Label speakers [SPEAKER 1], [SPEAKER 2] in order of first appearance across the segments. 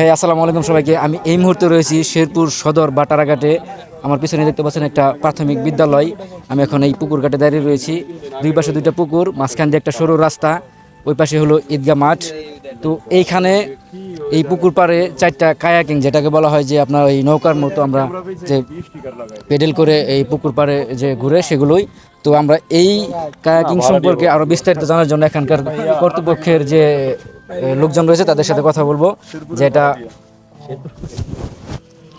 [SPEAKER 1] হ্যাঁ আসসালামু আলাইকুম সবাইকে। আমি এই মুহূর্তে রয়েছি শেরপুর সদর বাটারাঘাটে। আমার পিছনে দেখতে পাচ্ছেন একটা প্রাথমিক বিদ্যালয়। আমি এখন এই পুকুর ঘাটে দাঁড়িয়ে রয়েছি। দুই পাশে দুইটা পুকুর মাঝখান দিয়ে একটা সরু রাস্তা ওই পাশে হলো ঈদগাহ মাঠ। তো এইখানে এই পুকুর পাড়ে চারটা কায়াকিং যেটাকে বলা হয় যে আপনার এই নৌকার মতো আমরা যে পেডেল করে এই পুকুর পাড়ে যে ঘুরে সেগুলোই। তো আমরা এই কায়াকিং সম্পর্কে আরও বিস্তারিত জানার জন্য এখানকার কর্তৃপক্ষের যে লোকজন রয়েছে তাদের সাথে কথা বলব। যে এটা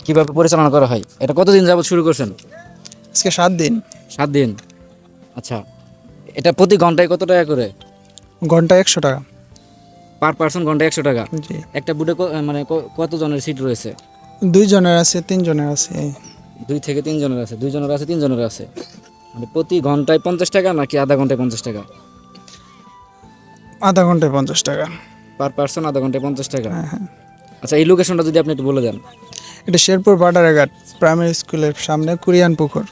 [SPEAKER 1] কীভাবে পরিচালনা করা হয়? এটা কতদিন যাবত শুরু করছেন?
[SPEAKER 2] আজকে সাত দিন।
[SPEAKER 1] সাত দিন। আচ্ছা এটা প্রতি ঘন্টায় কত টাকা করে?
[SPEAKER 2] ঘণ্টা একশো টাকা।
[SPEAKER 1] পার পার্সন ঘন্টায় একশো টাকা। একটা বুটে ক- মানে কতজনের সিট রয়েছে?
[SPEAKER 2] দুই জনের আছে তিন জনের আছে।
[SPEAKER 1] দুই থেকে তিন জনের আছে। দুই জনের আছে তিন জনের আছে। মানে প্রতি ঘন্টায় পঞ্চাশ টাকা নাকি আধা ঘন্টায় পঞ্চাশ টাকা?
[SPEAKER 2] আধা ঘন্টায় পঞ্চাশ টাকা।
[SPEAKER 1] পার পার্সন আধা ঘন্টায় পঞ্চাশ টাকা।
[SPEAKER 2] হ্যাঁ হ্যাঁ।
[SPEAKER 1] আচ্ছা এই লোকেশনটা যদি আপনি একটু বলে দেন।
[SPEAKER 2] এটা শেরপুর বাটারাঘাট প্রাইমারি স্কুলের সামনে কুরিয়ান পুকুর।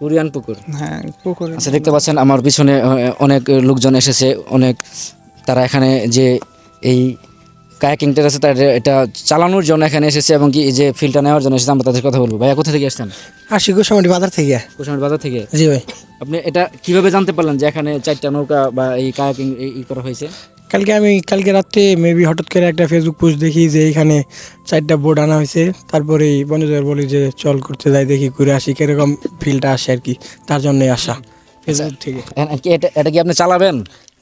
[SPEAKER 1] কুরিয়ান পুকুর?
[SPEAKER 2] হ্যাঁ পুকুর।
[SPEAKER 1] আচ্ছা দেখতে পাচ্ছেন আমার পিছনে অনেক লোকজন এসেছে অনেক তারা এখানে যে এই কায়াকিংটা আছে তার এটা চালানোর জন্য এখানে এসেছে এবং কি যে ফিল্ডটা নেওয়ার জন্য এসেছে আমরা তাদের কথা বলব। ভাইয়া কোথা থেকে এসেছেন
[SPEAKER 3] আসি গোসামাটি বাজার থেকে।
[SPEAKER 1] কুশামের বাজার থেকে?
[SPEAKER 3] জি ভাই।
[SPEAKER 1] আপনি এটা কীভাবে জানতে পারলেন যে এখানে চারটা নৌকা বা এই কায়াকিং ই করা হয়েছে?
[SPEAKER 3] কালকে আমি কালকে রাত্রে মেবি হঠাৎ করে একটা ফেসবুক পোস্ট দেখি যে এখানে চারটা বোর্ড আনা হয়েছে। তারপরে বন্ধুদের বলি যে চল করতে যাই দেখি ঘুরে আসি কীরকম ফিলটা আসে আর কি তার জন্যই আসা ফেসবুক থেকে।
[SPEAKER 1] এটা এটা কি আপনি চালাবেন?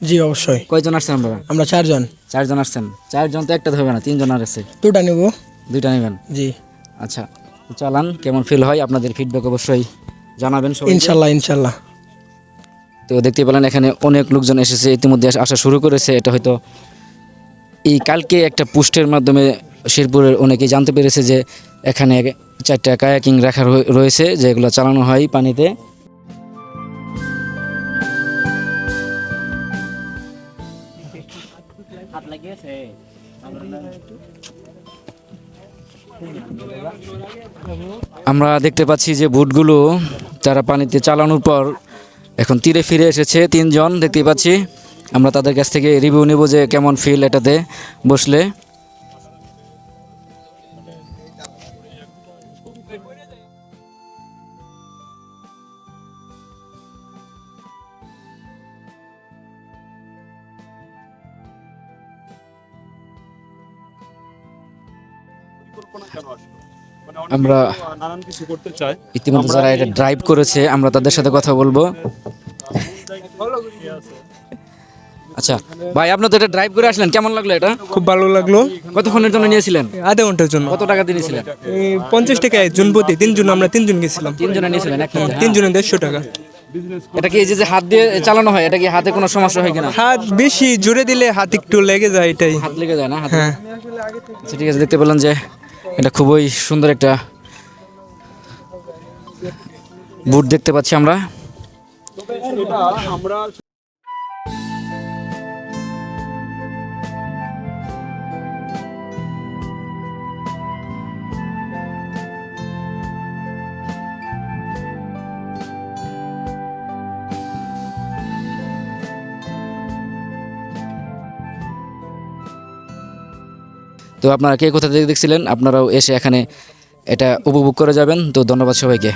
[SPEAKER 3] জি অবশ্যই।
[SPEAKER 1] কয়জন আসছেন আমরা
[SPEAKER 3] আমরা চারজন।
[SPEAKER 1] চারজন আসছেন। চারজন তো একটা হবে না তিনজন আর আছে।
[SPEAKER 3] দুটা নেব।
[SPEAKER 1] দুইটা নেবেন?
[SPEAKER 3] জি।
[SPEAKER 1] আচ্ছা চালান কেমন ফিল হয়? আপনাদের ফিডব্যাক অবশ্যই জানাবেন
[SPEAKER 3] ইনশাল্লাহ ইনশাল্লাহ।
[SPEAKER 1] তো দেখতে পেলেন এখানে অনেক লোকজন এসেছে, ইতিমধ্যে আসা শুরু করেছে। এটা হয়তো এই কালকে একটা পোস্টের মাধ্যমে শেরপুরের অনেকেই জানতে পেরেছে যে এখানে চারটা কায়াকিং রাখা রয়ে- রয়েছে যেগুলো চালানো হয় পানিতে। আমরা দেখতে পাচ্ছি যে বুটগুলো তারা পানিতে চালানোর পর এখন তীরে ফিরে এসেছে তিনজন দেখতে পাচ্ছি। আমরা তাদের কাছ থেকে রিভিউ নেব যে কেমন ফিল এটাতে বসলে। আমরা
[SPEAKER 4] নানান কিছু করতে চায়।
[SPEAKER 1] ইতিমধ্যে যারা এটা ড্রাইভ করেছে আমরা তাদের সাথে কথা বলব। আচ্ছা ভাই আপনি তো এটা ড্রাইভ করে আসলেন। কেমন লাগল এটা?
[SPEAKER 3] খুব ভালো লাগল।
[SPEAKER 1] কতক্ষণের জন্য নিয়েছিলেন?
[SPEAKER 3] আধা ঘণ্টার জন্য।
[SPEAKER 1] কত টাকা দিয়েছিলেন
[SPEAKER 3] পঞ্চাশ টাকা জন প্রতি। তিনজন আমরা তিনজন গেছিলাম।
[SPEAKER 1] তিনজনে নিয়েছিলেন হ্যাঁ।
[SPEAKER 3] দেড়শো টাকা।
[SPEAKER 1] এটা কি এই যে যে হাত দিয়ে চালানো হয় এটা কি হাতে কোনো সমস্যা হয় কিনা?
[SPEAKER 3] হাত বেশি জোরে দিলে হাত একটু লেগে যায় এটাই।
[SPEAKER 1] হাত লেগে যায় না?
[SPEAKER 3] হ্যাঁ।
[SPEAKER 1] আচ্ছা ঠিক আছে দেখতে পেলাম যে এটা খুবই সুন্দর একটা বুট দেখতে পাচ্ছি আমরা।
[SPEAKER 4] আমরা
[SPEAKER 1] তো আপনারা কে কোথা থেকে দেখছিলেন? আপনারাও এসে এখানে এটা উপভোগ করে যাবেন। তো ধন্যবাদ সবাইকে।